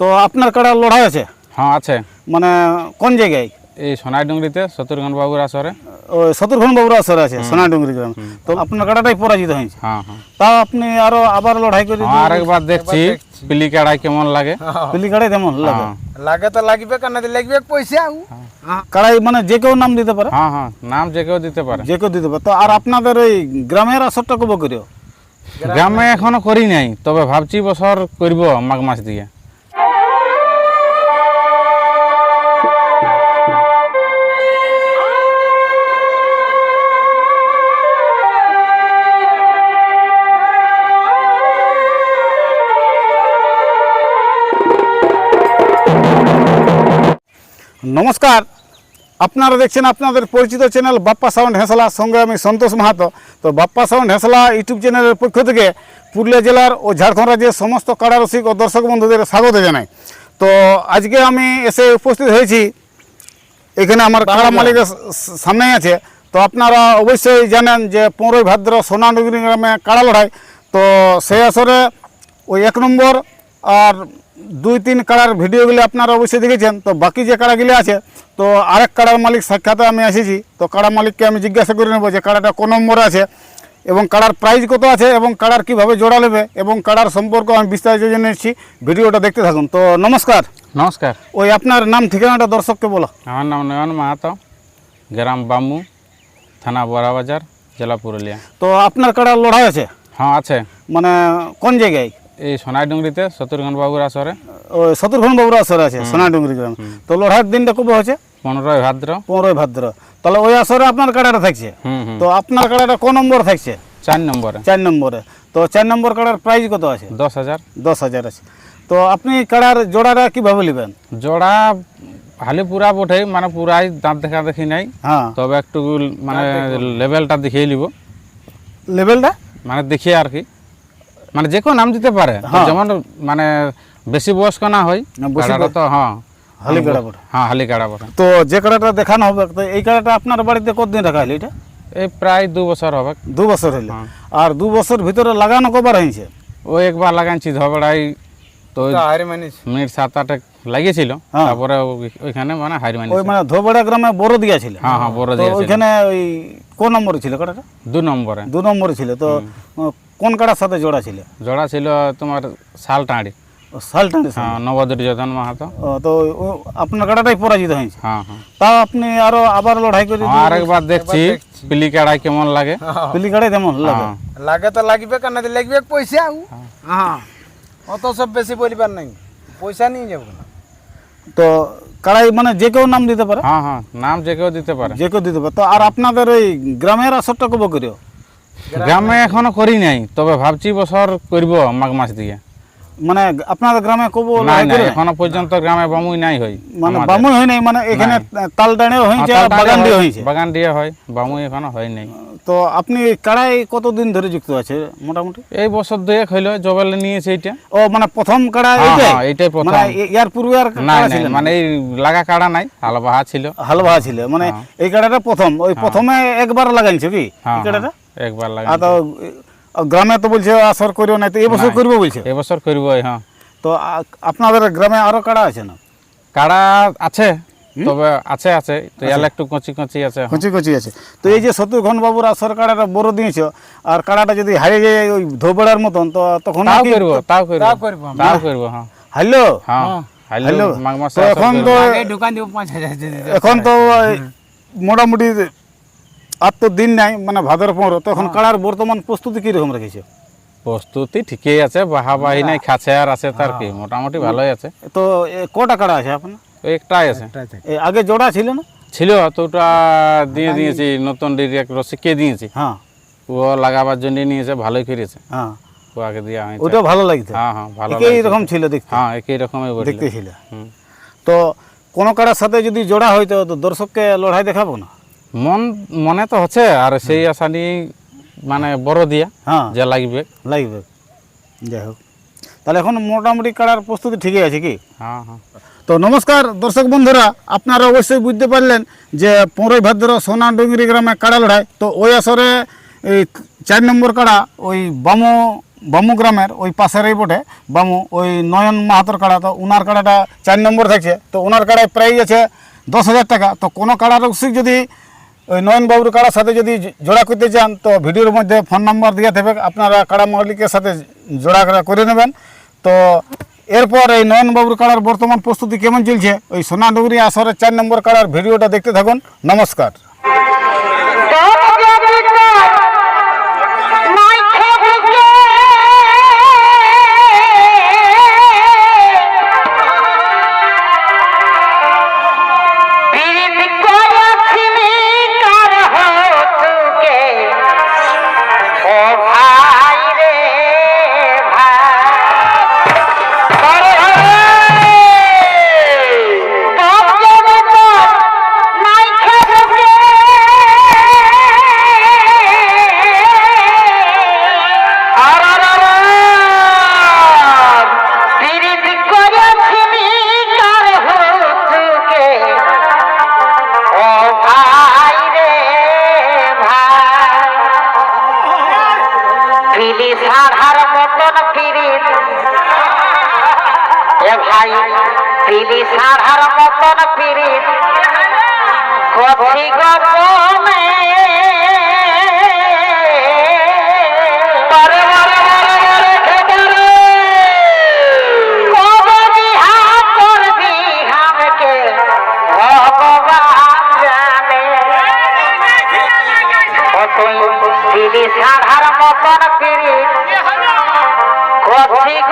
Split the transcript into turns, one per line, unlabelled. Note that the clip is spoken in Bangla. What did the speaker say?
তো আপনার কাড়া লড়াই আছে?
হ্যাঁ আছে।
মানে কোন জায়গায়?
এই সোনাই ডুংরিতে শত্রুঘ্ন বাবুর আসরে।
ওই শত্রুঘ্ন বাবুর আসরে আছে সোনাডুঙ্গরি গ্রাম। তো আপনার কাড়াটাই পরাজিত হয়েছে।
হ্যাঁ হ্যাঁ।
তাও আপনি আরও আবার লড়াই করে
হ্যাঁ, আরেকবার দেখছি পিলি কাড়াই কেমন লাগে?
পিলি কাড়াই তেমন লাগে?
হ্যাঁ।
লাগে তো লাগবে কেন লাগবে পয়সা
কাড়াই মানে যে কেউ নাম দিতে পারে?
হ্যাঁ হ্যাঁ নাম যে কেউ দিতে পারে।
যে কেউ দিতে পারে। তো আর আপনাদের ওই গ্রামের আসরটা কবে করিও?
গ্রামে এখনও করি নাই তবে ভাবছি বছর করব মাঘ মাস দিয়ে।
নমস্কার। আপনারা দেখছেন আপনাদের পরিচিত চ্যানেল বাপ্পা সাউন্ড হেসলা সঙ্গে আমি সন্তোষ মাহাতো। তো বাপ্পা সাউন্ড হেসলা ইউটিউব চ্যানেলের পক্ষ থেকে পুরুলিয়া জেলার ও ঝাড়খণ্ড রাজ্যের সমস্ত কারারসিক ও দর্শক বন্ধুদের স্বাগত জানাই। তো আজকে আমি এসে উপস্থিত হয়েছি। এখানে আমার কাড়া মালিকের সামনেই আছে। তো আপনারা অবশ্যই জানেন যে পনেরোই ভাদ্র সোনাডুগরি গ্রামে কাড়া লড়াই। তো সেই আসরে ওই এক নম্বর আর দুই তিন কাড়ার ভিডিওগুলি আপনারা অবশ্যই দেখেছেন। তো বাকি যে কাড়াগুলি আছে তো আরেক কাড়ার মালিক সাক্ষাতে আমি এসেছি তো কাড়া মালিককে আমি জিজ্ঞাসা করে নেব যে কাড়াটা কোন নম্বরে আছে এবং কাড়ার প্রাইস কত আছে এবং কাড়ার কীভাবে জোড়া নেবে এবং কাড়ার সম্পর্ক আমি বিস্তারিত জেনে এসেছি ভিডিওটা দেখতে থাকুন। তো নমস্কার।
নমস্কার।
ওই আপনার নাম ঠিকানাটা দর্শককে বলো।
আমার নাম নয়ন মাহাতো গ্রাম বামু থানা বড়াবাজার জেলা পুরুলিয়া।
তো আপনার কাড়া লড়াই আছে?
হ্যাঁ আছে।
মানে কোন জায়গায়?
এই সোনাই ডুংরিতে শত্রুঘ্ন বাবুর আসরে।
ওই শত্রুঘ্ন বাবুর আসরে আছে সোনাডুঙ্গরি গ্রাম। তো লড়াইয়ের দিনটা কবে হচ্ছে
পনেরোই ভাদ্র।
পনেরোই ভাদ্র। তাহলে ওই আসরে আপনার কাড়াটা থাকছে? তো আপনার কাড়াটা কোন নম্বর থাকছে?
চার নম্বরে।
চার নম্বরে। তো চার নম্বর কাড়ার প্রাইস কত আছে?
দশ হাজার।
দশ হাজার আছে। তো আপনি কাড়ার জোড়াটা কীভাবে নেবেন?
জোড়া হালি পুরা বটে মানে পুরাই দাঁত দেখা দেখি নাই।
হ্যাঁ।
তবে একটু মানে লেভেলটা দেখিয়ে নিব।
লেভেলটা
মানে দেখিয়ে আর কি। মানে যে কেউ নাম দিতে পারে।
হ্যাঁ।
যেমন মানে বেশি বয়স্ক না হয় কাড়াটা তো হ্যাঁ।
হালি কাড়া
হ্যাঁ হালি কাড়া বটে।
তো যে কাড়াটা দেখানো হবে তো এই কাড়াটা আপনার বাড়িতে কতদিন রাখা হলো এটা?
এই প্রায় দু বছর হবে।
দু বছর হইল।
হ্যাঁ।
আর দু বছর ভিতরে লাগানো কবার হয়েছে
ও একবার লাগাইছি ধবড়াই তো মিনিট সাত আট লাগিয়েছিল।
হ্যাঁ।
তারপরে ওইখানে মানে মানি
ওই মানে ধোবড়া গ্রামে বড় দিয়া ছিল
হ্যাঁ হ্যাঁ বড় দিয়েছিল
ওইখানে ওই কোন নম্বরে ছিল কাড়াটা
দু নম্বরে।
দু নম্বরে ছিল। তো কোন কাড়ার সাথে জোড়া ছিল?
জোড়া ছিল তোমার শাল টাঁড়ি।
শালটানি সাথে।
হ্যাঁ নবদুর্যোধন মাহাতো।
তো ও- আপনার কাড়াটাই পরাজিত হয়েছে।
হ্যাঁ হ্যাঁ।
তাও আপনি আরও আবার লড়াই করে
হ্যাঁ, আরেকবার দেখছি। পিলি কাড়াই কেমন লাগে?
পিলি কাড়াই তেমন লাগে?
হ্যাঁ।
লাগে তো লাগবে কেন লাগবে পয়সা। হ্যাঁ। অত সব বেশি বলিবার নাই। পয়সা নিয়ে যাব না।
তো কাড়াই মানে যে কেউ নাম দিতে পারে?
হ্যাঁ হ্যাঁ নাম যে কেউ দিতে পারে।
যে কেউ দিতে পারে। তো আর আপনাদের ওই গ্রামের আসরটা কবে করিও?
গ্রামে এখনও করি নাই তবে ভাবছি বছর করব মাঘ মাস দিয়ে।
মানে আপনাদের গ্রামে কবো
নাই নাই এখনও পর্যন্ত গ্রামে বামুই নাই হই
মানে বামুই হয় নাই মানে এখানে হয়েছে আর
তালটারে
বাগান দিয়ে
হয়,
হয়েছে।
বাগান দিয়ে হয় বামুই এখনও হয় নাই।
তো আপনি কাড়াই কতদিন ধরে যুক্ত আছে মোটামুটি?
এই বছর দুয়েক হইল জবেলে নিয়েছে এইটা।
ও মানে প্রথম কাড়া
হ্যাঁ,
এইটাই?
হ্যাঁ, এইটাই প্রথম।
মানে ইয়ার পূর্বে আর কাড়া ছিল
মানে এই লাগা কাড়া নাই আলবাহা ছিল।
হালবা ছিল মানে এই কাড়াটা প্রথম ওই প্রথমে একবার লাগাইছে কি?
হ্যাঁ
এই কাড়াটা?
হ্যাঁ, একবার লাগা
আর তো এ, গ্রামে তো বলছে আসর করিও না তো এবছর করব বলছে?
এবছর করব হ্যাঁ।
তো আপনাদের গ্রামে আরও কাড়া আছে না?
কাড়া আছে তবে আছে আছে। তো ইয়ালে একটু কচি কচি আছে
কচি কচি আছে। তো এই যে শত্রুঘ্ন বাবুর আসর কাড়াটা বড় দিয়েছ আর কাড়াটা যদি হারিয়ে যায় ওই ধোবড়ার মতন তো তখন
তাও
কি
করব তাও করব।
তাও করব
তাও করব হ্যাঁ।
হ্যালো?
হ্যাঁ
হ্যালো তো
আসর
এখন তো
দোকান দিব পাঁচ হাজার
এখন তো মোটামুটি আর তো দিন নাই মানে ভাদর পনেরো তো এখন কাড়ার বর্তমান প্রস্তুতি কীরকম রেখেছে?
প্রস্তুতি ঠিকই আছে বাহা বাহি নাই খাছে আর আছে তার কি মোটামুটি ভালোই আছে।
তো কটা কাড়া আছে আপনার?
একটাই আছে।
আগে জোড়া ছিল না?
ছিল তো ওটা দিয়ে দিয়েছি নতুন ডিরেক্ট রসিককে দিয়েছি।
হ্যাঁ।
ও লাগাবার জন্য নিয়েছে ভালোই করেছে
হ্যাঁ।
ও আগে দেওয়া হয়েছে
ওইটাও ভালো লাগতো
হ্যাঁ হ্যাঁ ভালো
একই রকম ছিল দেখতে।
হ্যাঁ একই রকমই
দেখতে ছিল। তো কোনো কাড়ার সাথে যদি জোড়া হইতো তো দর্শককে লড়াই দেখাবো না?
মন মনে তো হচ্ছে আর সেই আশা নিয়ে মানে বড় দিয়া
হ্যাঁ।
যে লাগবে।
লাগবে। যাই হোক। তাহলে এখন মোটামুটি কাড়ার প্রস্তুতি ঠিকই আছে কি?
হ্যাঁ হ্যাঁ।
তো নমস্কার দর্শক বন্ধুরা আপনারা অবশ্যই বুঝতে পারলেন যে পনেরোই ভাদ্র সোনা ডুঙ্গরি গ্রামে কাড়া লড়াই। তো ওই আসরে এই চার নম্বর কাড়া ওই বামো বামু গ্রামের ওই পাশের এই বটে। বামু ওই নয়ন মাহাতর কাড়া তো উনার কাড়াটা চার নম্বর থাকছে। তো ওনার কাড়ায় প্রাইজ আছে দশ হাজার টাকা। তো কোনো কাড়া রসিক যদি ওই নয়ন বাবুর কাড়ার সাথে যদি জোড়া করতে চান, তো ভিডিওর মধ্যে ফোন নাম্বার দিয়ে থাকবে। আপনারা কাড়া মালিকের সাথে জোড়া করে নেবেন। তো এরপর এই নয়ন বাবুর কাড়ার বর্তমান প্রস্তুতি কেমন চলছে? ওই সোনাডুগুড়ি আসরের চার নম্বর কাড়ার ভিডিওটা দেখতে থাকুন। নমস্কার।
পিলি মতন পিরিত এ ভাই পিলি সাধার মতন পিরিত কথি গোপনে বারে বারে ঠিক